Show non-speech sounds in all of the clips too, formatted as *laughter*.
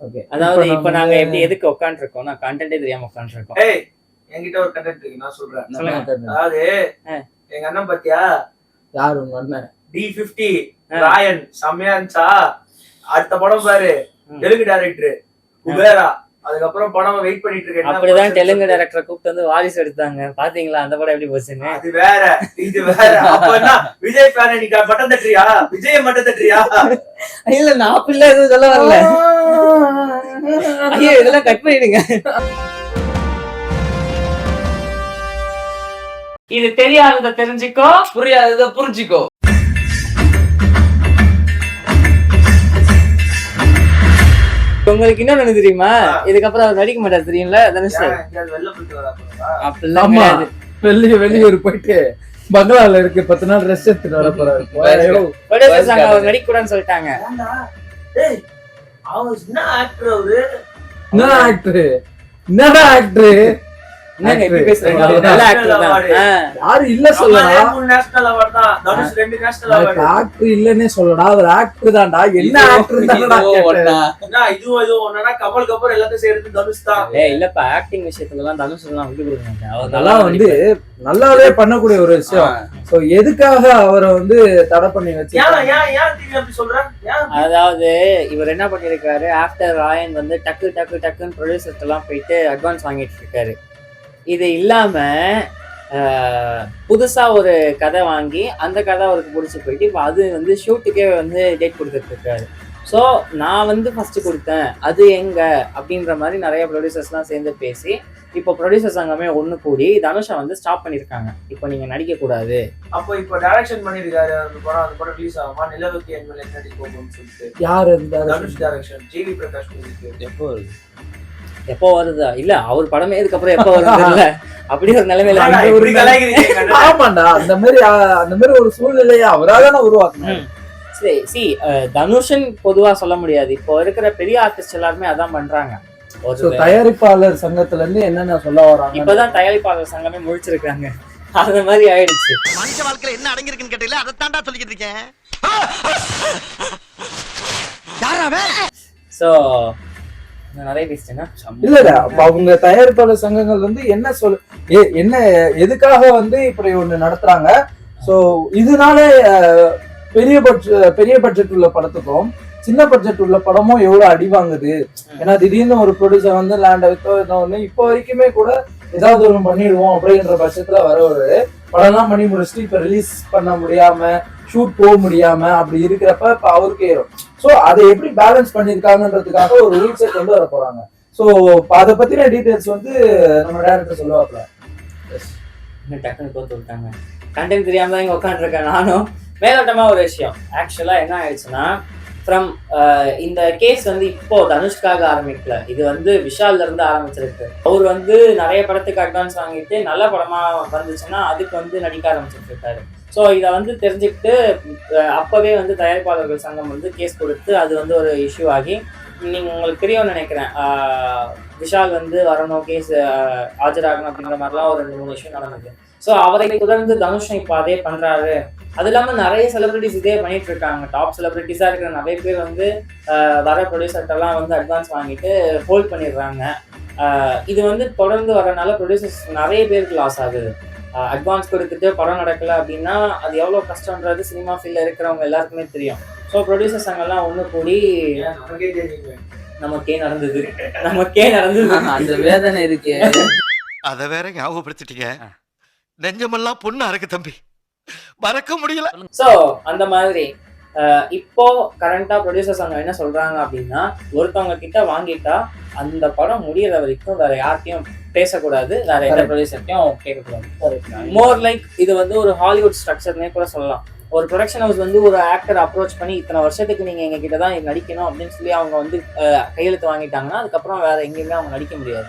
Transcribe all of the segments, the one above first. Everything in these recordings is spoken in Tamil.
ஓகே அதாவது இப்ப நாங்க எப்படி எதுக்கு உட்காந்துருக்கோம் நான் கண்டென்ட்டே தெரியாம உட்காந்துருக்கோம் ஏய் என்கிட்ட ஒரு கண்டென்ட் இருக்கு நான் சொல்றேன். சொல்லுங்க. அதாவது. எங்க அண்ணன் பாத்தியா? யார் உங்க அண்ணன்? D fifty. ராயன் செம்மையா இருந்துச்சா? அடுத்த படம் பாரு. தெலுங்கு டைரக்டர் குபேரா. அதுக்கப்புறம் படம் வெயிட் பண்ணிட்டு இருக்கேன் அப்படிதான் தெலுங்கு. டைரக்டரை கூப்பிட்டு வந்து வாரிசு எடுத்தாங்க. பாத்தீங்களா? அந்த படம் எப்படி போச்சுன்னு? அது வேற இது வேற. விஜய் ஃபேன் நீ மட்டம் தட்டுறியா? விஜய் மட்டம் தட்டுறியா? இல்ல நான் அப்படிலாம் எதுவும் சொல்ல வரல. ஐயோ இதெல்லாம் கட் பண்ணிடுங்க. இது தெரியாதத தெரிஞ்சுக்கோ. புரியாதத புரிஞ்சுக்கோ. உங்களுக்கு இன்னொன்னு தெரியுமா. இதுக்கப்புறம் அவர் நடிக்க மாட்டார் தெரியும்ல? தனுஷ் போறா? அப்படிலாம் கிடையாது. வெளிய வெளியூர் போயிட்டு பங்களால இருக்கு. பத்து நாள் ரெஸ்ட் எடுத்துட்டு வர போறாரு. *laughs* அவர் நடிக்க கூடாதுன்னு சொல்லிட்டாங்க என்ன ஆக்டர் அவரு? என்ன ஆக்டர் என்னடா ஆக்டர் இல்லன்னே சொல்லடா. அவர் ஆக்டர் தான்டா. என்ன ஆக்டர் தான்டா என்ன இதுவும் இதுவும் ஒன்னா கமல் கபூர் எல்லாத்தையும் செய்யறது தனுஷ் தான். இல்லப்பா. ஆக்டிங் விஷயத்துல தனுஷ் எல்லாம் விட்டு கொடுக்க வந்து நல்லாவே பண்ணக்கூடிய ஒரு விஷயம். சோ எதுக்காக அவரை வந்து தடை பண்ணி வச்சு அதாவது இவர் என்ன பண்ணிருக்காரு ஆஃப்டர் ராயன் வந்து டக்கு டக்கு டக்குன்னு ப்ரொடியூசர்ஸ் எல்லாம் போயிட்டு அட்வான்ஸ் வாங்கிட்டு இருக்காரு. இது இல்லாம ஆஹ், புதுசா ஒரு கதை வாங்கி அந்த கதை அவருக்கு பிடிச்சி போயிட்டு இப்போ அது வந்து ஷூட்டுக்கே வந்து டேட் கொடுத்துட்டு இருக்காரு ஸோ நான் வந்து ஃபர்ஸ்ட் கொடுத்தேன் அது எங்க? அப்படின்ற மாதிரி நிறைய ப்ரொடியூசர்ஸ்லாம் சேர்ந்து பேசி இப்போ ப்ரொடியூசர்ஸ் அங்கமே ஒன்று கூடி தனுஷை வந்து ஸ்டாப் பண்ணியிருக்காங்க இப்போ நீங்க நடிக்க கூடாது. அப்போ இப்போ டைரக்ஷன் பண்ணிருக்காரு அந்த படம் அந்த படம் ரிலீஸ் ஆகுமா? நிலவுக்கு என் மேல போகும்னு சொல்லிட்டு. யார் இருந்தாரு தனுஷ் டைரக்ஷன் ஜிவி பிரகாஷ் எப்போ எப்போ வருதா? இல்ல அவர் படமே இதுக்கப்புறம் எப்போ வருது இல்ல அப்படி ஒரு நிலைமையில. ஆமாண்டா அந்த மாதிரி அந்த மாதிரி ஒரு சூழ்நிலையை அவராதானே உருவாக்குனாரு. சரி சி தனுஷன் பொதுவா சொல்ல முடியாது. இப்போ இருக்கிற பெரிய ஆர்டிஸ்ட் எல்லாருமே அதான் பண்றாங்க. ஒரு தயாரிப்பாளர் சங்கத்துல இருந்து என்னென்ன சொல்ல வராங்க இப்பதான் தயாரிப்பாளர் சங்கமே முழிச்சிருக்காங்க. அந்த மாதிரி ஆயிடுச்சு. மனுஷ வாழ்க்கையில என்ன அடங்கியிருக்குன்னு கேட்டீங்களா? அதை தாண்டா சொல்லிக்கிட்டு இருக்கேன். யாராவே சோ நிறைய பேசிட்டேன்னா இல்லடா அவங்க தயாரிப்பாளர் சங்கங்கள் வந்து என்ன சொல் என்ன எதுக்காக வந்து இப்படி ஒண்ணு நடத்துறாங்க? சோ இதனால பெரிய பட்ஜெட் பெரிய பட்ஜெட் உள்ள படத்துக்கும் சின்ன பட்ஜெட் உள்ள படமும் எவ்வளவு அடி வாங்குது? ஏன்னா திடீர்னு ஒரு ப்ரொடியூசர் வந்து லேண்ட் வித்தோ ஏதோ ஒண்ணு இப்போ வரைக்குமே கூட ஏதாவது ஒண்ணு பண்ணிடுவோம் அப்படின்ற பட்சத்துல வர ஒரு படம்லாம் பண்ணி முடிச்சுட்டு இப்ப ரிலீஸ் பண்ண முடியாம ஷூட் போக முடியாம அப்படி இருக்கிறப்ப இப்ப அவருக்கு ஏறும். சோ அதை எப்படி பேலன்ஸ் பண்ணிருக்காங்கன்றதுக்காக ஒரு ரூல்ஸை கொண்டு வர போறாங்க. சோ அதை பத்தின டீடைல்ஸ் வந்து நம்ம டேரக்டர் சொல்லுவாப்ல இன்னும் டக்குன்னு கோத்து விட்டாங்க. கண்டென்ட் தெரியாம தான் இங்க உட்காந்துருக்கேன் நானும். மேலோட்டமா ஒரு விஷயம். ஆக்சுவலா என்ன ஆயிடுச்சுன்னா ஃப்ரம் இந்த கேஸ் வந்து இப்போ தனுஷ்காக ஆரம்பிக்கல. இது வந்து விஷால்ல இருந்து ஆரம்பிச்சிருக்கு. அவர் வந்து நிறைய படத்துக்கு அட்வான்ஸ் வாங்கிட்டு நல்ல படமா வந்துச்சுன்னா அதுக்கு வந்து நடிக்க ஆரம்பிச்சிட்டு இருக்காரு. ஸோ இதை வந்து தெரிஞ்சுக்கிட்டு அப்போவே வந்து தயாரிப்பாளர்கள் சங்கம் வந்து கேஸ் கொடுத்து அது வந்து ஒரு இஷ்யூ ஆகி நீங்கள் உங்களுக்கு தெரியும்னு நினைக்கிறேன். விஷால் வந்து வரணும் கேஸ் ஆஜராகணும் அப்படிங்கிற மாதிரிலாம் ஒரு ரெண்டு மூணு விஷயம் நடந்தது. ஸோ அவரை தொடர்ந்து தனுஷன் இப்போ அதே பண்ணுறாரு அது இல்லாமல் நிறைய செலிபிரிட்டிஸ் இதே பண்ணிட்டு இருக்காங்க. டாப் செலிபிரிட்டிஸாக இருக்கிற நிறைய பேர் வந்து வர ப்ரொடியூசர்கிட்டலாம் வந்து அட்வான்ஸ் வாங்கிட்டு ஹோல்ட் பண்ணிடுறாங்க. இது வந்து தொடர்ந்து வரனால ப்ரொடியூசர்ஸ் நிறைய பேருக்கு லாஸ் ஆகுது. அட்வான்ஸ் கொடுத்துட்டு படம் நடக்கல அப்படின்னா அது எவ்வளோ கஷ்டன்றது சினிமா ஃபீல்டில் இருக்கிறவங்க எல்லாருக்குமே தெரியும். ஸோ ப்ரொடியூசர்ஸ் அங்கெல்லாம் ஒன்று கூடி நமக்கே நடந்தது. நமக்கே நடந்தது. அந்த வேதனை இருக்கு. அதை வேற ஞாபகப்படுத்திட்டீங்க. நெஞ்சமெல்லாம் பொண்ணா இருக்கு தம்பி. மறக்க முடியல. ஸோ அந்த மாதிரி இப்போ கரண்டா ப்ரொடியூசர்ஸ் அங்க என்ன சொல்றாங்க அப்படின்னா ஒருத்தவங்க கிட்ட வாங்கிட்டா அந்த படம் முடியற வரைக்கும் வேற யார்ட்டையும் பேசக்கூடாது. வேற எந்த. ப்ரொடியூசர்ட்டையும் கேட்கக்கூடாது. மோர் லைக் இது வந்து ஒரு ஹாலிவுட் ஸ்ட்ரக்சர்னே கூட சொல்லலாம். ஒரு ப்ரொடக்ஷன் ஹவுஸ் வந்து ஒரு ஆக்டர் அப்ரோச் பண்ணி இத்தனை வருஷத்துக்கு நீங்க எங்க கிட்ட தான் நடிக்கணும் அப்படின்னு சொல்லி அவங்க வந்து கையெழுத்து வாங்கிட்டாங்கன்னா அதுக்கப்புறம் வேற எங்கேயுமே அவங்க நடிக்க முடியாது.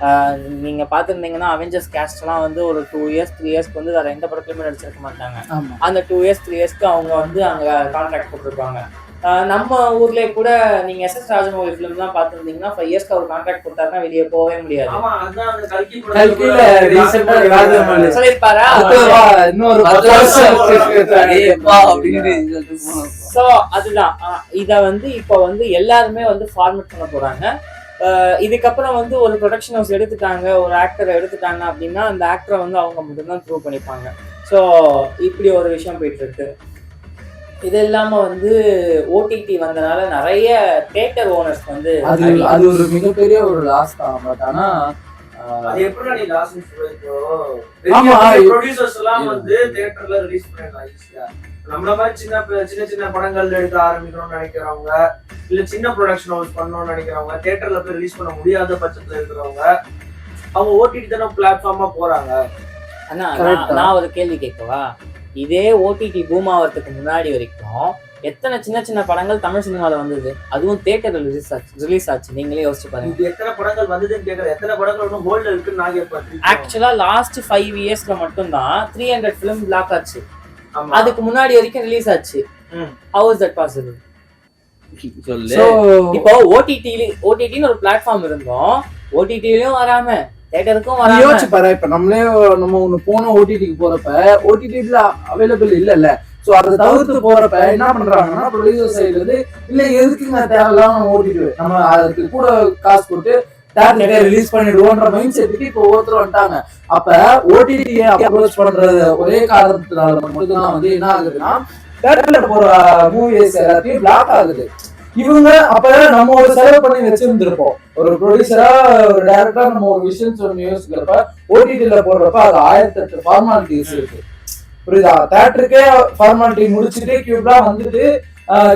அஹ், நீங்க பார்த்துருந்தீங்கன்னா அவெஞ்சர்ஸ் கேஸ்ட்லாம் வந்து ஒரு டூ இயர்ஸ் த்ரீ இயர்ஸ்க்கு வந்து வேற எந்த படத்துலையுமே நடிச்சிருக்க மாட்டாங்க. அந்த டூ இயர்ஸ் த்ரீ இயர்ஸ்க்கு அவங்க வந்து அங்க கான்ட்ராக்ட் போட்டிருப்பாங்க. ஆஹ் நம்ம ஊர்லயே கூட நீங்க எஸ் எஸ் ராஜமௌலி ஃபிலிம்லாம் பார்த்துருந்தீங்கன்னா ஃபைவ் இயர்ஸ்க்கு அவர் கான்ட்ராக்ட் கொடுத்தாருன்னா வெளியே போகவே முடியாது. ஸோ அதுதான் இத வந்து இப்போ வந்து எல்லாருமே வந்து ஃபார்மேட் பண்ண போறாங்க. இதுக்கப்புறம் வந்து ஒரு ப்ரொடக்ஷன் ஹவுஸ் எடுத்துட்டாங்க ஒரு ஆக்டரை எடுத்துட்டாங்க அப்படின்னா அந்த ஆக்டரை வந்து அவங்க மட்டும்தான் ப்ரூவ் பண்ணிப்பாங்க. ஸோ இப்படி ஒரு விஷயம் போயிட்டு இருக்கு. இது இல்லாம வந்து ஓடிடி வந்தனால நிறைய தேட்டர் ஓனர்ஸ் வந்து அது அது ஒரு மிகப்பெரிய ஒரு லாஸ் தான் பட் ஆனா அது எப்படி நீ ஆமா. ப்ரொடியூசர்ஸ் எல்லாம் வந்து தியேட்டர்ல ரிலீஸ் பண்ணிடலாம் ஈஸியா நம்மள மாதிரி சின்ன சின்ன சின்ன படங்கள் எடுக்க ஆரம்பிக்கணும்னு நினைக்கிறவங்க இல்ல சின்ன ப்ரொடக்ஷன் ஹவுஸ் பண்ணணும்னு நினைக்கிறவங்க தியேட்டர்ல போய் ரிலீஸ் பண்ண முடியாத பட்சத்துல இருக்கிறவங்க அவங்க ஓடிடி தானே பிளாட்ஃபார்மா போறாங்க அண்ணா. நான் ஒரு கேள்வி கேட்கவா இதே ஓடிடி பூம் ஆகிறதுக்கு முன்னாடி வரைக்கும் எத்தனை சின்ன சின்ன படங்கள் தமிழ் சினிமால வந்தது? அதுவும் தியேட்டர்ல ரிலீஸ் ஆச்சு ரிலீஸ் ஆச்சு. நீங்களே யோசிச்சு பாருங்க. இது எத்தனை படங்கள் வந்ததுன்னு கேக்குற எத்தனை படங்கள் ஹோல்ட்ல இருக்குன்னு நான் கேட்பேன். ஆக்சுவலா லாஸ்ட் ஃபைவ் இயர்ஸ்ல மட்டும்தான் த்ரீ ஹண்ட்ரட் ஃபிலிம் பிளாக் ஆச்சு. அதுக்கு முன்னாடி வரைக்கும் ரிலீஸ் ஆச்சு. ம். ஹவு இஸ் தட் பாசிபிள் இப்போ ஓடிடி ஓடிடின்னு ஒரு பிளாட்ஃபார்ம் இருந்தோம். ஓடிடிலயும் வராம யோசிச்சு பாரு இப்ப நம்மளே நம்ம ஒண்ணு போனோம் ஓடிடிக்கு போறப்ப ஓடிடில அவைலபிள் இல்ல சோ அதை தவிர்த்து போறப்ப என்ன பண்றாங்கன்னா ப்ரொடியூசர் சைடுல இருந்து இல்ல எதுக்குங்க தேவையில்லாம நம்ம ஓடிட்டு நம்ம அதுக்கு கூட காசு கொடுத்து தேட்டர்ல ரிலீஸ் பண்ணிடுவோன்ற மைண்ட் செட்டுக்கு இப்போ ஒவ்வொருத்தர் வந்துட்டாங்க. அப்ப ஓடிடியை அப்ரோச் பண்ற ஒரே காரணத்தினால மட்டும்தான் வந்து என்ன ஆகுதுன்னா தேட்டர்ல போற மூவிஸ் எல்லாத்தையும் பிளாக் ஆகுது. இவங்க அப்ப நம்ம ஒரு செலவு பண்ணி வச்சிருந்திருப்போம். ஒரு ப்ரொடியூசரா ஒரு டைரக்டரா நம்ம ஒரு விஷயம் சொல்லி யோசிக்கிறப்ப ஓடிடில போடுறப்ப அது ஆயிரத்தி எட்டு ஃபார்மாலிட்டிஸ் இருக்கு. புரியுதா? தேட்டருக்கே ஃபார்மாலிட்டி முடிச்சுட்டு கியூப்லாம் வந்துட்டு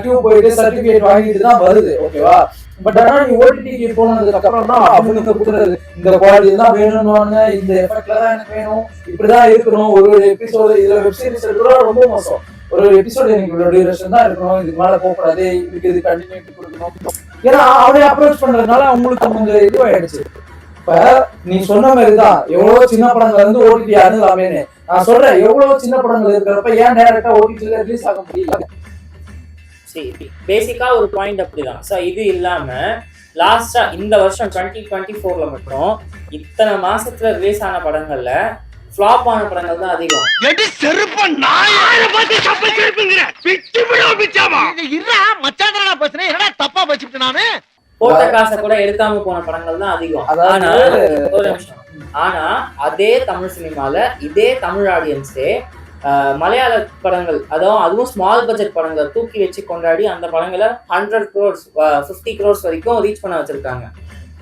கியூப் போயிட்டு சர்டிபிகேட் வாங்கிட்டு தான் வருது ஓகேவா பட் ஆனா நீ ஓடிடிக்கு போனதுக்கு அப்புறம் தான் அவனுக்கு கொடுக்குறது. இந்த குவாலிட்டி தான் வேணும்னுவாங்க இந்த எஃபெக்ட்ல தான் எனக்கு வேணும். இப்படிதான் இருக்கணும். ஒரு எபிசோடு இதுல வெப்சீரிஸ் சீரிஸ் ரொம்ப மோசம். ஒரு எபிசோடு எனக்கு இவ்வளோ டியூரேஷன் தான் இருக்கணும். இதுக்கு மேல போகக்கூடாது. இதுக்கு இது கண்டினியூட்டி கொடுக்கணும். ஏன்னா அவனை அப்ரோச் பண்றதுனால அவங்களுக்கு கொஞ்சம் இதுவாயிடுச்சு. இப்ப நீ சொன்ன மாதிரி தான் எவ்வளவு சின்ன படங்கள் வந்து ஓடிடி அணுகலாமேன்னு. நான் சொல்றேன் எவ்வளவு சின்ன படங்கள் இருக்கிறப்ப ஏன் டைரக்டா ஓடிடில ரிலீஸ் ஆக முடியல? சரி பேசிக்கா ஒரு பாயிண்ட் அப்படிதான். ஸோ இது இல்லாம லாஸ்டா இந்த வருஷம் டுவெண்ட்டி டுவெண்ட்டி ஃபோர்ல மட்டும் இத்தனை மாசத்துல ரிலீஸ் ஆன படங்கள்ல ஃபிளாப் ஆன படங்கள் தான் அதிகம். எடி செருப்ப நாயார பார்த்து சப்பல் செருப்புங்கிற. பிச்சு விட பிச்சாமா. இருடா மச்சான் பேசுறேன் என்னடா தப்பா வச்சுட்டு நானு? போட்ட காசை கூட எடுக்காம போன படங்கள் தான் அதிகம். அதாவது ஆனா ஒரு நிமிஷம். ஆனா அதே தமிழ் சினிமால இதே தமிழ் ஆடியன்ஸே மலையாள படங்கள் அதுவும் அதுவும் ஸ்மால் பட்ஜெட் படங்கள் தூக்கி வச்சு கொண்டாடி அந்த படங்களை ஹண்ட்ரட் க்ரோர்ஸ் ஃபிஃப்டி க்ரோர்ஸ் வரைக்கும் ரீச் பண்ண வச்சிருக்காங்க.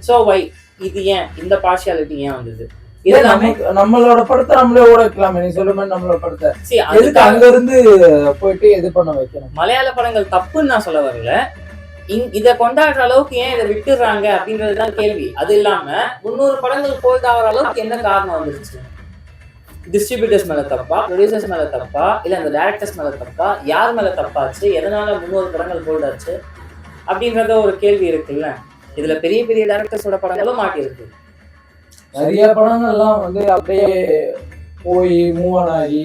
ஸோ வை இது ஏன்? இந்த பார்ஷியாலிட்டி ஏன் வந்தது? இது நமக்கு- நம்மளோட படத்தை நம்மளே ஓட வைக்கலாமே நீ சொல்ல மாதிரி நம்மளோட படத்தை. எதுக்கு அங்க இருந்து போயிட்டு இது பண்ண வைக்கணும்? மலையாள படங்கள் தப்புன்னு நான் சொல்ல வரல. இத கொண்டாடுற அளவுக்கு ஏன் இதை விட்டுறாங்க அப்படின்றதுதான் கேள்வி. அது இல்லாம முந்நூறு படங்கள் போல்ட் ஆகிற அளவுக்கு என்ன காரணம் வந்துருச்சு? டிஸ்ட்ரிபியூட்டர்ஸ் மேல தப்பா? ப்ரொடியூசர்ஸ் மேல தப்பா? இல்ல அந்த டேரக்டர்ஸ் மேல தப்பா? யார் மேல தப்பாச்சு? எதனால முந்நூறு படங்கள் போல்ட் ஆச்சு அப்படின்றத ஒரு கேள்வி இருக்குல்ல. இதுல பெரிய பெரிய டேரக்டர்ஸோட படங்களும் மாட்டியிருக்கு. நிறைய படங்கள்லாம் வந்து அப்படியே போய் மூவ் ஆன் ஆகி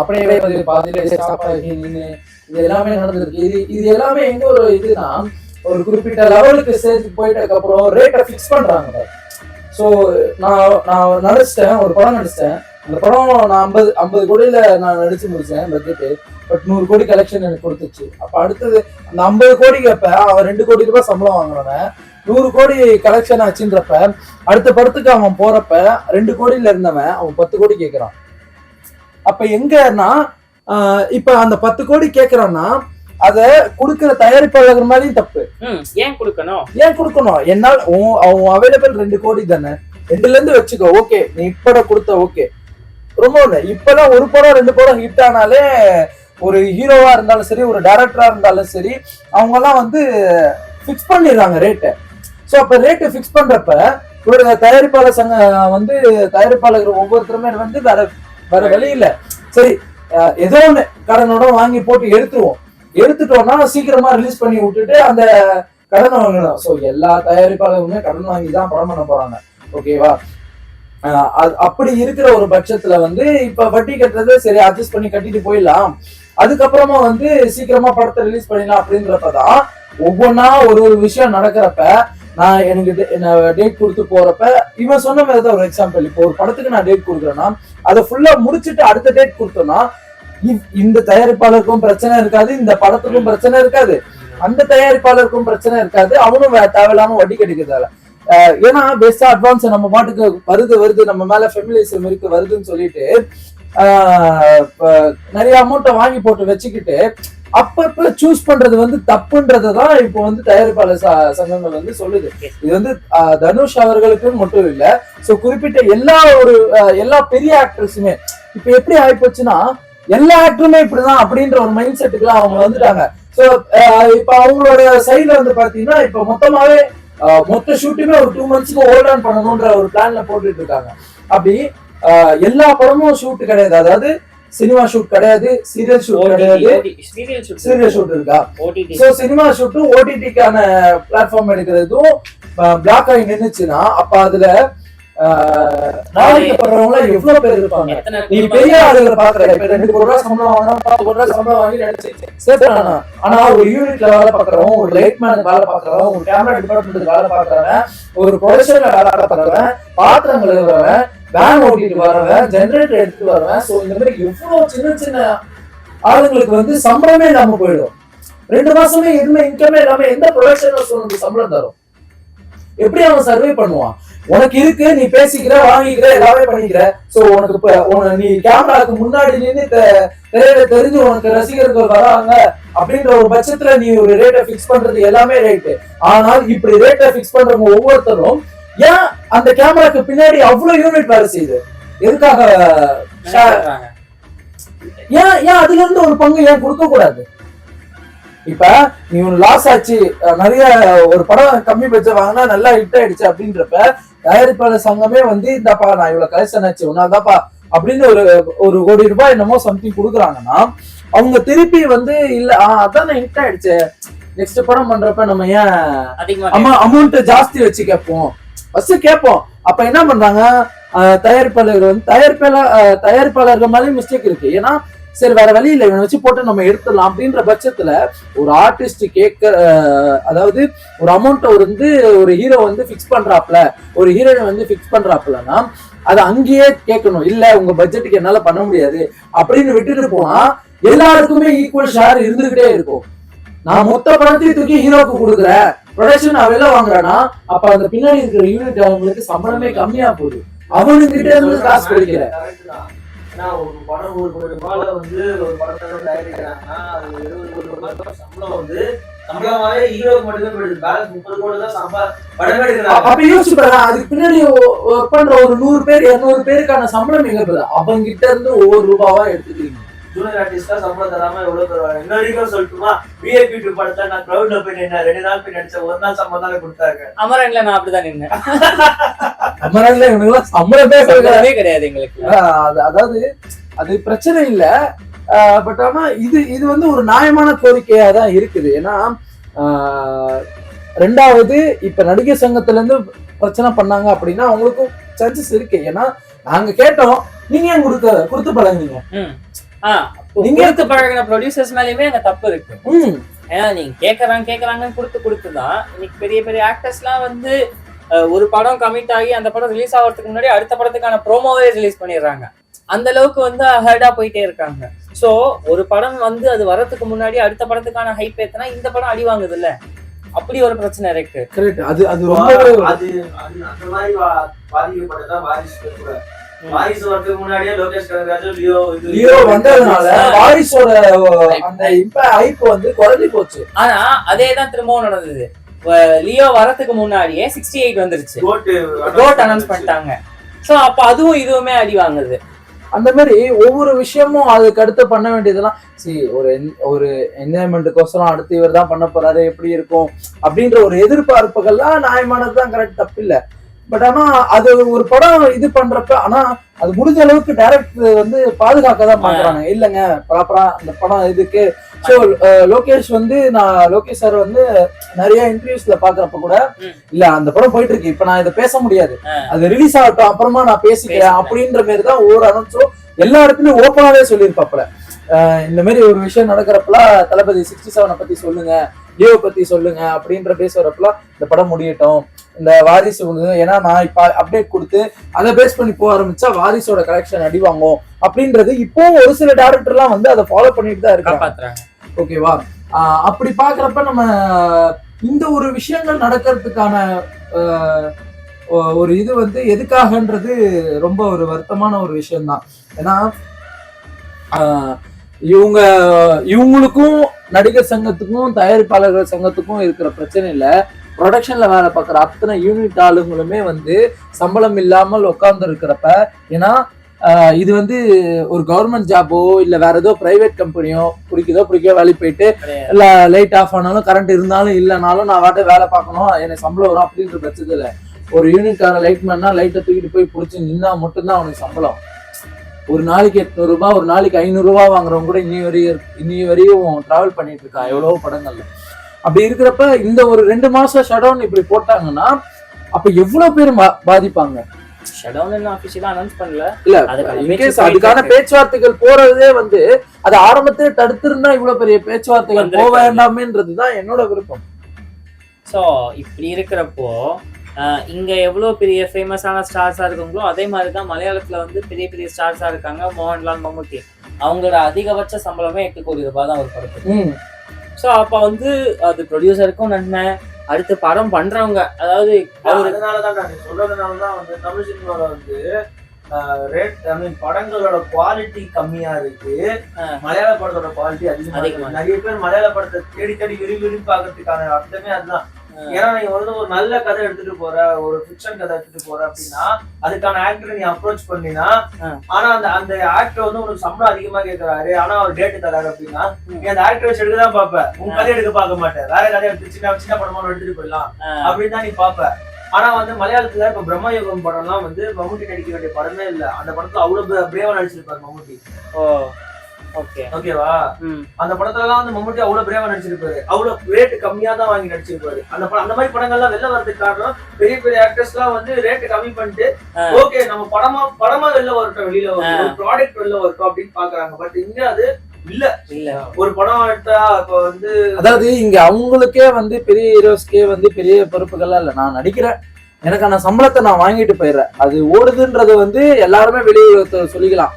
அப்படியே வந்து சாப்பாடு ஸ்டாப் ஆகி நின்று இது எல்லாமே நடந்திருக்கு. இது இது எல்லாமே எங்க ஒரு இதுதான் ஒரு குறிப்பிட்ட லெவலுக்கு ஸ்டேஜ் போயிட்டதுக்கு அப்புறம் ரேட்டை ஃபிக்ஸ் பண்றாங்க ஸோ நான் நான் நடிச்சிட்டேன் ஒரு படம் நடிச்சிட்டேன். அந்த படம் நான் ஐம்பது ஐம்பது கோடியில நான் நடிச்சு முடிச்சேன் பட்ஜெட்டு பட் நூறு கோடி கலெக்ஷன் எனக்கு கொடுத்துச்சு. அப்ப அடுத்தது அந்த ஐம்பது கோடிக்கு அப்ப அவன் ரெண்டு கோடி ரூபாய் சம்பளம் வாங்கினவன். நூறு கோடி கலெக்ஷன் ஆச்சுன்றப்ப அடுத்த படத்துக்கு அவன் போறப்ப ரெண்டு கோடியில இருந்தவன் அவன் பத்து கோடி கேக்குறான். அப்ப எங்கன்னா இப்ப அந்த பத்து கோடி கேக்குறான்னா அத கொடுக்கிற தயாரிப்பாளர் மாதிரியும் தப்பு. ஏன் கொடுக்கணும்? ஏன் கொடுக்கணும்? என்னால் அவன் அவைலபிள் ரெண்டு கோடி தானே. ரெண்டுல இருந்து வச்சுக்கோ ஓகே நீ இப்பட கொடுத்த ஓகே. ரொம்ப இல்லை இப்பெல்லாம் ஒரு படம் ரெண்டு படம் ஹிட் ஆனாலே ஒரு ஹீரோவா இருந்தாலும் சரி ஒரு டைரக்டரா இருந்தாலும் சரி அவங்க எல்லாம் வந்து ஃபிக்ஸ் பண்ணிடுறாங்க ரேட்டை ஸோ அப்போ ரேட்டு ஃபிக்ஸ் பண்றப்ப ஒரு தயாரிப்பாளர் சங்க வந்து தயாரிப்பாளர்கள் ஒவ்வொருத்தருமே வந்து வேற வேற வழி இல்லை. சரி ஏதோ ஒன்று கடனோட வாங்கி போட்டு எடுத்துருவோம். எடுத்துட்டோம்னா சீக்கிரமா ரிலீஸ் பண்ணி விட்டுட்டு அந்த கடன் வாங்கணும் ஸோ எல்லா தயாரிப்பாளருமே கடன் வாங்கி தான் படம் பண்ண போறாங்க. ஓகேவா அப்படி இருக்கிற ஒரு பட்சத்துல வந்து இப்ப வட்டி கட்டுறது சரி அட்ஜஸ்ட் பண்ணி கட்டிட்டு போயிடலாம். அதுக்கப்புறமா வந்து சீக்கிரமா படத்தை ரிலீஸ் பண்ணிடலாம் அப்படின்றப்பதான் ஒவ்வொன்றா ஒரு ஒரு விஷயம் நடக்கிறப்ப நான் எனக்கு டேட் கொடுத்து போறப்ப இவன் சொன்ன மாதிரி தான் ஒரு எக்ஸாம்பிள் இப்போ ஒரு படத்துக்கு நான் டேட் கொடுக்குறேன்னா அதை ஃபுல்லா முடிச்சுட்டு அடுத்த டேட் கொடுத்தோம்னா இந்த தயாரிப்பாளருக்கும் பிரச்சனை இருக்காது இந்த படத்துக்கும் பிரச்சனை இருக்காது. அந்த தயாரிப்பாளருக்கும் பிரச்சனை இருக்காது அவனும் வே- தேவையில்லாம வட்டி கிடைக்கிறதால ஏன்னா பெஸ்டா அட்வான்ஸ் நம்ம பாட்டுக்கு வருது வருது நம்ம மேல ஃபெமிலிசம் இருக்கு வருதுன்னு சொல்லிட்டு நிறைய அமௌண்ட்டை வாங்கி போட்டு வச்சுக்கிட்டு அப்பப்ப சூஸ் பண்றது வந்து தப்புன்றதை தான் இப்போ வந்து தயாரிப்பாளர் ச- சங்கங்கள் வந்து சொல்லுது. இது வந்து தனுஷ் அவர்களுக்கு மட்டும் இல்ல சோ குறிப்பிட்ட எல்லா ஒரு எல்லா பெரிய ஆக்டர்ஸுமே இப்ப எப்படி ஆயிப்போச்சுன்னா எல்லா ஆக்டருமே இப்படிதான் அப்படின்ற ஒரு மைண்ட் செட்டுக்குலாம் அவங்க வந்துட்டாங்க. சோ இப்ப அவங்களோட சைட்ல வந்து பாத்தீங்கன்னா இப்ப மொத்தமாவே மொத்த ஷூட்டுமே ஒரு டூ மந்த்ஸ்க்கு ஹோல்ட் ஆன் பண்ணணும்ன்ற ஒரு பிளான்ல போட்டுட்டு இருக்காங்க. அப்படி எல்லா படமும் ஷூட் கிடையாது. அதாவது சினிமா ஷூட் கிடையாது சீரியல் ஷூட் கிடையாது. சீரியல் ஷூட் இருக்கா. சோ சினிமா ஷூட்டும் ஓடிடிக்கான பிளாட்ஃபார்ம் எடுக்கிறதும் பிளாக் ஆகி நின்னுச்சுன்னா அப்ப அதுல ஆஹ், நாளைக்கப்படுறவங்க எவ்வளவு பேர் இருப்பாங்க? நீ பெரிய ஆளுகளை பாக்குற இப்ப ரெண்டு கோடி ரூபாய் சம்பளம் வாங்கினா பத்து கோடி ரூபாய் சம்பளம் வாங்கி நினைச்சு ஆனா ஒரு யூனிட்ல வேலை பாக்குறவன் ஒரு லைட் மேனுக்கு வேலை பாக்குறவன் ஒரு கேமரா டிபார்ட்மெண்ட்டுக்கு வேலை பாக்குறவன் ஒரு ப்ரொடக்ஷன்ல வேலை பாக்குறவன் பாத்திரம் கழுவுறவன் வேன் ஓட்டிட்டு வரவன் ஜெனரேட்டர் எடுத்துட்டு வரவன் சோ இந்த மாதிரி எவ்வளவு சின்ன சின்ன ஆளுங்களுக்கு வந்து சம்பளமே இல்லாம போயிடும். ரெண்டு மாசமே எதுவுமே இன்கமே இல்லாம எந்த ப்ரொடக்ஷன் சம்பளம் தரும்? எப்படி அவன் சர்வே பண்ணுவான்? உனக்கு இருக்கு நீ பேசிக்கிற வாங்கிக்கிற எல்லாமே பண்ணிக்கிற. சோ உனக்கு இப்ப நீ கேமராக்கு முன்னாடி நின்று திரையில தெரிஞ்சு உனக்கு ரசிகர்கள் வராங்க அப்படின்ற ஒரு பட்சத்துல நீ ஒரு ரேட்டை ஃபிக்ஸ் பண்றது எல்லாமே ரைட்டு ஆனால் இப்படி ரேட்டை ஃபிக்ஸ் பண்றவங்க ஒவ்வொருத்தரும் ஏன் அந்த கேமராக்கு பின்னாடி அவ்வளவு யூனிட் வேலை செய்யுது? எதுக்காக ஏன் ஏன் அதுல இருந்து ஒரு பங்கு ஏன் கொடுக்க கூடாது இப்ப ஒரு லாஸ் ஆச்சு. நிறைய ஒரு படம் கம்மி பட்ஜெட் வாங்கினா நல்லா ஹிட் ஆயிடுச்சு அப்படின்றப்ப தயாரிப்பாளர் சங்கமே வந்து இந்தாப்பா நான் இவ்வளவு கலெக்ஷன் ஆச்சு ஒன்னாதாப்பா அப்படின்னு ஒரு ஒரு கோடி ரூபாய் என்னமோ சம்திங் கொடுக்குறாங்கன்னா அவங்க திருப்பி வந்து இல்ல அதான் ஹிட் ஆயிடுச்சு. நெக்ஸ்ட் படம் பண்றப்ப நம்ம ஏன் அம்மா அமௌண்ட் ஜாஸ்தி வச்சு கேட்போம். ஃபர்ஸ்ட் கேட்போம். அப்ப என்ன பண்றாங்க? ஆஹ் தயாரிப்பாளர் வந்து தயாரிப்பாளர் தயாரிப்பாளர்கள் மேலேயும் மிஸ்டேக் இருக்கு. ஏன்னா சரி வேற வழி இல்லை இவனை வச்சு போட்டு நம்ம எடுத்துடலாம் அப்படின்ற பட்சத்துல ஒரு ஆர்டிஸ்ட் கேட்க அதாவது ஒரு அமௌண்ட்டை வந்து ஒரு ஹீரோ வந்து ஃபிக்ஸ் பண்றாப்ல ஒரு ஹீரோயின் வந்து ஃபிக்ஸ் பண்றாப்லன்னா அதை அங்கேயே கேட்கணும். இல்ல உங்க பட்ஜெட்டுக்கு என்னால பண்ண முடியாது அப்படின்னு விட்டுட்டு போனா எல்லாருக்குமே ஈக்குவல் ஷேர் இருந்துகிட்டே இருக்கும். நான் மொத்த பணத்தையும் தூக்கி ஹீரோக்கு கொடுக்குறேன். ப்ரொடக்ஷன் நான் வாங்குறேன்னா அப்ப அந்த பின்னாடி இருக்கிற யூனிட் அவங்களுக்கு சம்பளமே கம்மியா போகுது. அவனுங்கிட்ட இருந்து காசு கிடைக்கிற ஏன்னா ஒரு படம் ஒரு கோடி ரூபாயில வந்து ஒரு படத்தை வந்து தயாரிக்கிறாங்கன்னா அது இருபது கோடி ரூபாய் சம்பளம் வந்து சம்பளமாவே ஹீரோக்கு மட்டுமே போயிடுது. பேலன்ஸ் முப்பது கோடி தான் சம்பளம் படம் அ- எடுக்கிறாங்க. அப்ப யோசிச்சு பாருங்க அதுக்கு பின்னாடி ஒர்க் பண்ற ஒரு நூறு பேர் இருநூறு பேருக்கான சம்பளம் எங்க போகுது? அவங்க கிட்ட இருந்து ஒவ்வொரு ரூபாவா எடுத்துக்கிறீங்க. ஜூனியர் ஆர்டிஸ்டா சம்பளம் தராம எவ்வளவு தருவாங்க? இன்னும் வரைக்கும் சொல்லட்டுமா? விஐபி டூ படத்தை நான் கிரௌட்ல போய் நின்னேன். ரெண்டு நாள் போய் நடிச்சேன் ஒரு நாள் சம்பளம் தானே கொடுத்தாங்க. அமரன்ல நான் அப்படிதான் நின்னேன். அமரன்ல இவனுக்கு சம்பளமே. சம்பளமே கிடையாது எங்களுக்கு. அதாவது அது பிரச்சனை இல்ல. பட் ஆனா இது இது வந்து ஒரு நியாயமான கோரிக்கையா தான் இருக்குது. ஏன்னா ரெண்டாவது இப்ப நடிகர் சங்கத்துல இருந்து பிரச்சனை பண்ணாங்க அப்படின்னா அவங்களுக்கும் சான்சஸ் இருக்கு. ஏன்னா நாங்க கேட்டோம். நீங்க ஏன் கொடுக்க கொடுத்து பழகுனீங்க? நீங்க பழகின ப்ரொடியூசர்ஸ் மேலயுமே அங்க தப்பு இருக்கு. ம். ஏன்னா நீங்க கேக்குறாங்க கேக்குறாங்கன்னு கொடுத்து கொடுத்து தான் இன்னைக்கு பெரிய பெரிய ஆக்டர்ஸ்லாம் வந்து அஹ், ஒரு படம் கமிட் ஆகி அந்த படம் ரிலீஸ் ஆகிறதுக்கு முன்னாடி அடுத்த படத்துக்கான ப்ரோமோவே ரிலீஸ் பண்ணிடுறாங்க. அந்த அளவுக்கு வந்து ஹர்டா போயிட்டே இருக்காங்க. சோ ஒரு படம் வந்து அது வரதுக்கு முன்னாடி அடுத்த படத்துக்கான ஹைப் ஏத்தனா இந்த படம் அடி வாங்குது இல்ல அப்படி ஒரு பிரச்சனை இருக்கு. கரெக்ட் அது அது ரொம்ப அது அந்த மாதிரி பாதிக்கப்பட்டதான் வாரிசு வாரிசு வரதுக்கு முன்னாடியே லோகேஷ் கனகராஜ் லியோ இது ஹீரோ வந்ததுனால வாரிசோட அந்த இப்ப ஹைப் வந்து குறைஞ்சி போச்சு. ஆனா அதே தான் திரும்பவும் நடந்தது. லியோ வரதுக்கு முன்னாடியே சிக்ஸ்டி எயிட் வந்துருச்சு கோட் அனௌன்ஸ் பண்ணிட்டாங்க. சோ அப்ப அதுவும் இதுவுமே அடி வாங்குது. அந்த மாதிரி ஒவ்வொரு விஷயமும் அதுக்கு அடுத்து பண்ண வேண்டியதெல்லாம் சி ஒரு ஒரு என்ஜாய்மெண்ட்டுக்கோசரம் அடுத்து இவர் தான் பண்ண போறாரு எப்படி இருக்கும் அப்படின்ற ஒரு எதிர்பார்ப்புகள்லாம் நியாயமானது தான் கரெக்ட் தப்பு இல்ல பட் ஆனா அது ஒரு படம் இது பண்றப்ப ஆனா அது முடிஞ்ச அளவுக்கு டைரக்டர் வந்து பாதுகாக்க தான் பாக்குறாங்க இல்லைங்க ப்ராப்பரா அந்த படம் இதுக்கு. ஸோ லோகேஷ் வந்து நான் லோகேஷ் சார் வந்து நிறைய இன்டர்வியூஸ்ல பாக்குறப்ப கூட. இல்ல அந்த படம் போயிட்டு இருக்கு இப்ப நான் இதை பேச முடியாது. அது ரிலீஸ் ஆகட்டும் அப்புறமா நான் பேசிக்கிறேன். அப்படின்ற மாதிரி தான் ஒவ்வொரு அனௌன்ஸும் எல்லா இடத்துலயும் ஓப்பனாவே சொல்லியிருப்பாப்புல. இந்த மாதிரி ஒரு விஷயம் நடக்கிறப்பலாம் தளபதி சிக்ஸ்டி செவனை பத்தி சொல்லுங்க. லியோ பத்தி சொல்லுங்க அப்படின்ற வரப்பலாம் இந்த படம் முடியட்டும். இந்த வாரிசு ஏன்னா நான் இப்ப அப்டேட் கொடுத்து அதை பேஸ் பண்ணி போக ஆரம்பிச்சா வாரிசோட கலெக்ஷன் அடி வாங்கும் அப்படின்றது இப்போ ஒரு சில டேரக்டர்லாம் வந்து அதை ஃபாலோ பண்ணிட்டு தான் இருக்காங்க. ஓகேவா அப்படி பாக்குறப்ப நம்ம இந்த ஒரு விஷயங்கள் நடக்கிறதுக்கான ஒரு இது வந்து எதுக்காகன்றது ரொம்ப ஒரு வருத்தமான ஒரு விஷயம்தான். ஏன்னா இவங்க இவங்களுக்கும் நடிகர் சங்கத்துக்கும் தயாரிப்பாளர்கள் சங்கத்துக்கும் இருக்கிற பிரச்சனை இல்ல ப்ரொடக்ஷன்ல வேலை பார்க்குற அத்தனை யூனிட் ஆளுங்களுமே வந்து சம்பளம் இல்லாமல் உட்கார்ந்து இருக்கிறப்ப ஏன்னா இது வந்து ஒரு கவர்மெண்ட் ஜாபோ இல்ல வேற ஏதோ பிரைவேட் கம்பெனியோ பிடிக்குதோ பிடிக்கோ வேலைக்கு போயிட்டு. இல்ல லைட் ஆஃப் ஆனாலும் கரண்ட் இருந்தாலும் இல்லைனாலும் நான் வாட்ட வேலை பார்க்கணும் எனக்கு சம்பளம் வரும் அப்படின்ற பட்சத்துல ஒரு யூனிட்கான லைட் மேன்னா லைட்டை தூக்கிட்டு போய் பிடிச்சி நின்னா மட்டும்தான் அவனுக்கு சம்பளம் ஒரு நாளைக்கு எட்நூறு ரூபாய் ஒரு நாளைக்கு ஐநூறு ரூபாய் வாங்குறவங்க கூட இன்னி வரையும் இன்னி வரையும் டிராவல் பண்ணிட்டு இருக்கான் எவ்வளவோ படங்கள்ல அப்படி இருக்கிறப்ப இந்த ஒரு ரெண்டு மாசம் ஷடவுன் இப்படி போட்டாங்கன்னா அப்ப எவ்வளவு பேர் பாதிப்பாங்க அதுக்கான இருக்கு. பேச்சுவார்த்தைகள் போறதே வந்து அது ஆரம்பத்திலே தடுத்திருந்தா இவ்வளவு பெரிய பேச்சுவார்த்தைகள் போக. வேண்டாமேன்றதுதான் என்னோட விருப்பம் ஸோ இப்படி இருக்கிறப்போ இங்க எவ்வளவு பெரிய ஃபேமஸான ஸ்டார்ஸா இருக்காங்களோ அதே மாதிரி தான் மலையாளத்துல வந்து பெரிய பெரிய ஸ்டார்ஸா இருக்காங்க மோகன்லால் மம்முட்டி. அவங்களோட அதிகபட்ச சம்பளமே எட்டு கோடி ரூபாய் தான் ஒரு படத்துக்கு. ஸோ அப்ப வந்து அது ப்ரொடியூசருக்கும் நன்மை. அடுத்து படம் பண்றவங்க அதாவது அவரு அதனாலதான் நான் நீ சொல்றதுனாலதான் வந்து தமிழ் சினிமால வந்து ரேட் ஐ மீன் படங்களோட குவாலிட்டி கம்மியா இருக்கு. மலையாள படத்தோட குவாலிட்டி அதிகமா இருக்கு. நிறைய பேர் மலையாள படத்தை தேடி தேடி விரும்பி விரும்பி பாக்குறதுக்கான அர்த்தமே அதுதான். ஏன்னா நீ வந்து ஒரு நல்ல கதை எடுத்துட்டு போற ஒரு ஃபிக்ஷன் கதை எடுத்துட்டு போற அப்படின்னா அதுக்கான ஆக்டரை நீ அப்ரோச் பண்ணினா. ஆனா அந்த அந்த ஆக்டர் வந்து உனக்கு சம்பளம் அதிகமா கேக்குறாரு ஆனா அவர் டேட் தராரு அப்படின்னா. நீ அந்த ஆக்டர் வச்சு எடுக்க தான் பாப்ப உன். கதை எடுக்க பார்க்க மாட்டேன் வேற கதை எடுத்து சின்ன சின்ன படமா எடுத்துட்டு போயிடலாம் அப்படின்னு தான் நீ பாப்ப ஆனா வந்து மலையாளத்துல இப்ப பிரம்மயுகம் படம்லாம் வந்து மம்முட்டி நடிக்க வேண்டிய படமே இல்ல. அந்த படத்துல அவ்வளவு பிரேவா நடிச்சிருப்பாரு மம்முட்டி. ஓ. ஓகேவா அந்த படத்துல எல்லாம் வந்து மம்முட்டி அவ்வளவு பிரேவா நடிச்சிருப்பாரு. அவ்வளவு ரேட் கம்மியா தான் வாங்கி நடிச்சிருப்பாரு. அந்த படம் அந்த மாதிரி படங்கள்லாம் வெளில வரதுக்கு காரணம் பெரிய பெரிய ஆக்டர்ஸ் எல்லாம் வந்து ரேட் கம்மி பண்ணிட்டு. ஓகே நம்ம படமா படமா வெளில வரட்டும் வெளியில வரட்டும். ஒரு ப்ராடக்ட் வெளில வரட்டும் அப்படின்னு பாக்குறாங்க பட் இங்க அது இல்ல. இல்ல. ஒரு படம் எடுத்தா இப்ப வந்து அதாவது இங்க அவங்களுக்கே வந்து பெரிய ஹீரோஸ்க்கே வந்து பெரிய பொறுப்புகள்லாம் இல்ல. நான் நடிக்கிறேன். எனக்கான சம்பளத்தை நான் வாங்கிட்டு போயிடுறேன். அது ஓடுதுன்றது வந்து எல்லாருமே வெளியுலகத்தை சொல்லிக்கலாம்.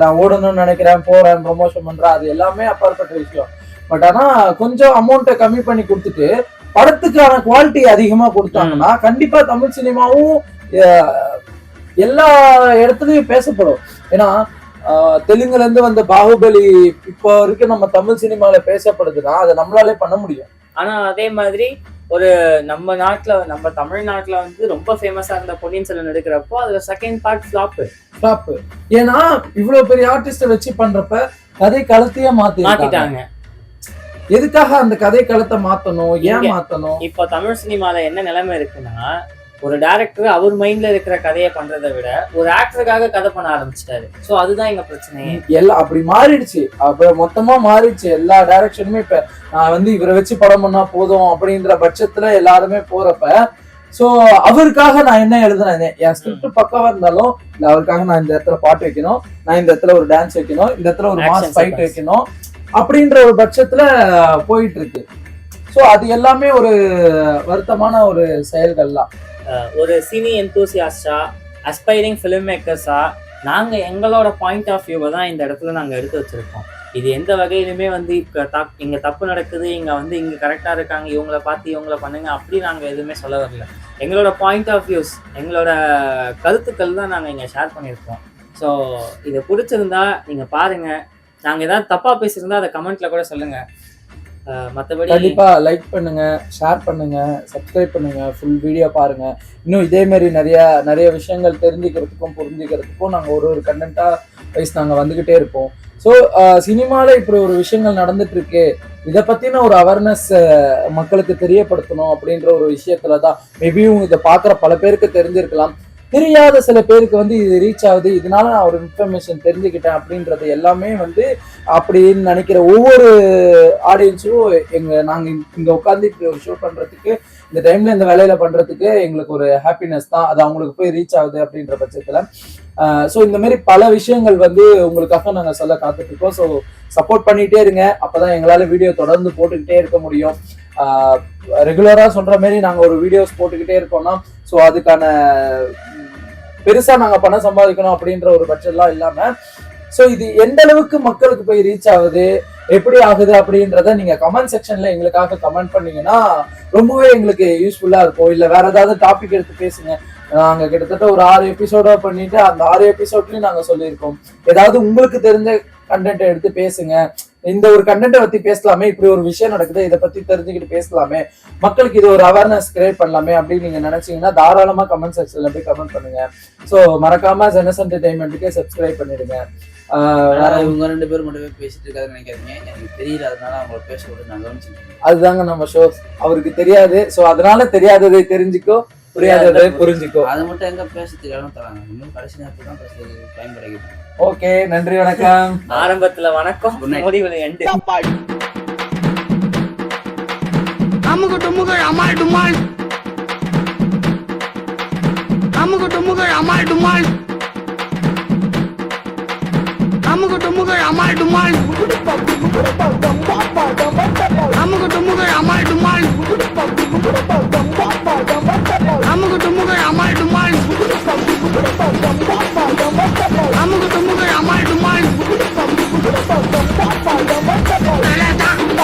நான் ஓடணும்னு நினைக்கிறேன் போறேன் ப்ரொமோஷன் பண்றேன் அது எல்லாமே அப்பாற்பட்ட விஷயம். பட் ஆனா கொஞ்சம் அமௌண்ட்டை கம்மி பண்ணி கொடுத்துட்டு படத்துக்கான குவாலிட்டி அதிகமா கொடுத்தாங்கன்னா கண்டிப்பா தமிழ் சினிமாவும் எல்லா இடத்துலயும் பேசப்படும். ஏன்னா தெலுங்குல இருந்து வந்த பாகுபலி இப்போ வரைக்கும் நம்ம தமிழ் சினிமால பேசப்படுதுன்னா அதை நம்மளாலே பண்ண முடியும். ஆனா அதே மாதிரி ஒரு நம்ம நாட்டுல நம்ம தமிழ்நாட்டுல வந்து ரொம்ப ஃபேமஸா இருந்த பொன்னியின் செல்வன் எடுக்கிறப்போ அதுல செகண்ட் பார்ட் ஃபிளாப் ஸ்டாப் ஏன்னா இவ்வளவு பெரிய ஆர்டிஸ்ட வச்சு பண்றப்ப கதை களத்தையே மாத்தி மாத்திட்டாங்க. எதுக்காக அந்த கதை களத்தை மாத்தணும்? ஏன் மாத்தணும்? இப்போ தமிழ் சினிமால என்ன நிலைமை இருக்குன்னா ஒரு டைரக்டர் அவர் மைண்ட்ல இருக்கிற கதையை பண்றதை விட ஒரு ஆக்டருக்காக கதை பண்ண ஆரம்பிச்சிட்டாரு. சோ அதுதான் எங்க பிரச்சனையே எல்லாம் அப்படி மாறிடுச்சு. அப்ப மொத்தமா மாறிடுச்சு. எல்லா டைரக்ஷனுமே இப்ப நான் வந்து இவரை வச்சு படம் பண்ணா போதும் அப்படின்ற பட்சத்துல எல்லாருமே போறப்ப சோ அவருக்காக நான் என்ன எழுதுனேன்? என் ஸ்கிரிப்ட் பக்கவா இருந்தாலும் இல்ல அவருக்காக நான் இந்த இடத்துல பாட்டு வைக்கணும் நான் இந்த இடத்துல ஒரு டான்ஸ் வைக்கணும் இந்த இடத்துல ஒரு மாஸ் ஃபைட். வைக்கணும் அப்படின்ற ஒரு பட்சத்துல போயிட்டு இருக்கு. சோ அது எல்லாமே ஒரு வருத்தமான ஒரு செயல்கள் தான் அஹ் ஒரு சினி எந்தூசியாஸ்டா அஸ்பைரிங் ஃபிலிம் மேக்கர்ஸா நாங்கள் எங்களோட பாயிண்ட் ஆஃப் வியூவை தான் இந்த இடத்துல நாங்கள் எடுத்து வச்சிருக்கோம். இது எந்த வகையிலுமே வந்து இப்போ தப் இங்க தப்பு நடக்குது இங்கே வந்து இங்கே கரெக்டாக இருக்காங்க இவங்கள பார்த்து இவங்கள பண்ணுங்க அப்படி நாங்கள் எதுவுமே சொல்ல வரல. எங்களோட பாயிண்ட் ஆஃப் வியூஸ் எங்களோட கருத்துக்கள் தான் நாங்கள் இங்கே ஷேர் பண்ணியிருக்கோம். ஸோ இது பிடிச்சிருந்தா நீங்கள் பாருங்கள் நாங்கள் ஏதாவது தப்பாக பேசியிருந்தா அதை கமெண்ட்டில் கூட சொல்லுங்கள் மற்றபடி மத்தபடி கண்டிப்பா லைக் பண்ணுங்க ஷேர் பண்ணுங்க சப்ஸ்கிரைப் பண்ணுங்க ஃபுல் வீடியோ பாருங்க. இன்னும் இதே மாதிரி நிறைய நிறைய விஷயங்கள் தெரிஞ்சுக்கிறதுக்கும் புரிஞ்சுக்கிறதுக்கும் நாங்க ஒரு ஒரு கண்டென்ட்டா வைஸ் நாங்க வந்துகிட்டே இருப்போம். ஸோ சினிமால இப்படி ஒரு விஷயங்கள் நடந்துட்டு இருக்கு இதை பத்தின ஒரு அவேர்னஸ் மக்களுக்கு தெரியப்படுத்தணும் அப்படின்ற ஒரு விஷயத்துல தான் மேபியும் இதை பார்க்குற பல பேருக்கு தெரிஞ்சிருக்கலாம். தெரியாத சில பேருக்கு வந்து இது ரீச் ஆகுது. இதனால நான் ஒரு இன்ஃபர்மேஷன் தெரிஞ்சுக்கிட்டேன் அப்படின்றது எல்லாமே வந்து அப்படின்னு நினைக்கிற ஒவ்வொரு ஆடியன்ஸும் எங்க நாங்க இங்க உட்காந்து இப்படி ஒரு ஷோ பண்றதுக்கு இந்த டைம்ல இந்த வேலையில பண்றதுக்கு எங்களுக்கு ஒரு ஹாப்பினஸ் தான். அது அவங்களுக்கு போய் ரீச் ஆகுது அப்படின்ற பட்சத்துல. ஸோ இந்த மாதிரி பல விஷயங்கள் வந்து உங்களுக்காக நாங்க சொல்ல காத்துட்டு இருக்கோம் ஸோ சப்போர்ட் பண்ணிட்டே இருங்க. அப்பதான் எங்களால வீடியோ தொடர்ந்து போட்டுக்கிட்டே இருக்க முடியும். ரெகுலரா சொல்ற மாதிரி நாங்க ஒரு வீடியோஸ் போட்டுக்கிட்டே இருக்கோம்னா ஸோ அதுக்கான பெருசா நாங்க பணம் சம்பாதிக்கணும் அப்படின்ற ஒரு பட்சம்லாம் இல்லாம ஸோ இது எந்த அளவுக்கு மக்களுக்கு போய் ரீச் ஆகுது எப்படி ஆகுது அப்படின்றத நீங்க கமெண்ட் செக்ஷன்ல எங்களுக்காக கமெண்ட் பண்ணீங்கன்னா ரொம்பவே எங்களுக்கு யூஸ்ஃபுல்லா இருக்கும். இல்ல வேற ஏதாவது டாபிக் எடுத்து பேசுங்க. நாங்க கிட்டத்தட்ட ஒரு ஆறு எபிசோடா பண்ணிட்டு அந்த ஆறு எபிசோட்லயும் நாங்க சொல்லியிருக்கோம். ஏதாவது உங்களுக்கு தெரிஞ்ச கண்டென்ட் எடுத்து பேசுங்க. இந்த ஒரு கண்டென்ட்டை பத்தி பேசலாமே இப்படி ஒரு விஷயம் நடக்குது இதை பத்தி தெரிஞ்சுக்கிட்டு பேசலாமே. மக்களுக்கு இது ஒரு அவேர்னஸ் கிரியேட் பண்ணலாமே அப்படின்னு நீங்க நினைச்சீங்கன்னா தாராளமா கமெண்ட் செக்ஷன்ல போய் கமெண்ட் பண்ணுங்க. ஸோ மறக்காம ஜெனஸ் என்டர்டைன்மெண்ட்டுக்கு சப்ஸ்கிரைப் பண்ணிடுங்க. இவங்க ரெண்டு பேரும் மட்டுமே பேசிட்டு இருக்காதுன்னு நினைக்காதீங்க. எனக்கு தெரியல அதனால அவங்கள பேச விட்டு நான் கவனிச்சிருக்கேன் அதுதாங்க நம்ம ஷோ அவருக்கு தெரியாது. சோ அதனால தெரியாததை தெரிஞ்சுக்கோ. புரியாததை புரிஞ்சுக்கோ. அது மட்டும் எங்க பேசுறதுக்கு இடம் தராங்க. இன்னும் கடைசி நேரத்துல தான் பேசுறதுக்கு டைம் கிடைக்குது ஓகே நன்றி வணக்கம். ஆரம்பத்துல வணக்கம். முடிவுல எண்டு அமுக டுமுகள் அமால் டுமால். அமுக டுமுகள் அமால் டுமால். அமுக டுமுகள் அமால் டுமால். அமுக டுமுகள் அமால் டுமால்.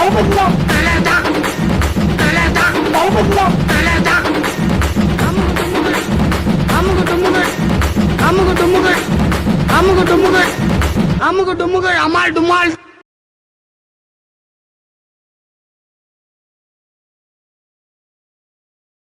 தலதா தலதா தலதா தலதா அமுக டுமுகள் அமுக டுமுகள் அமுக டுமுகள் அமால் டுமால்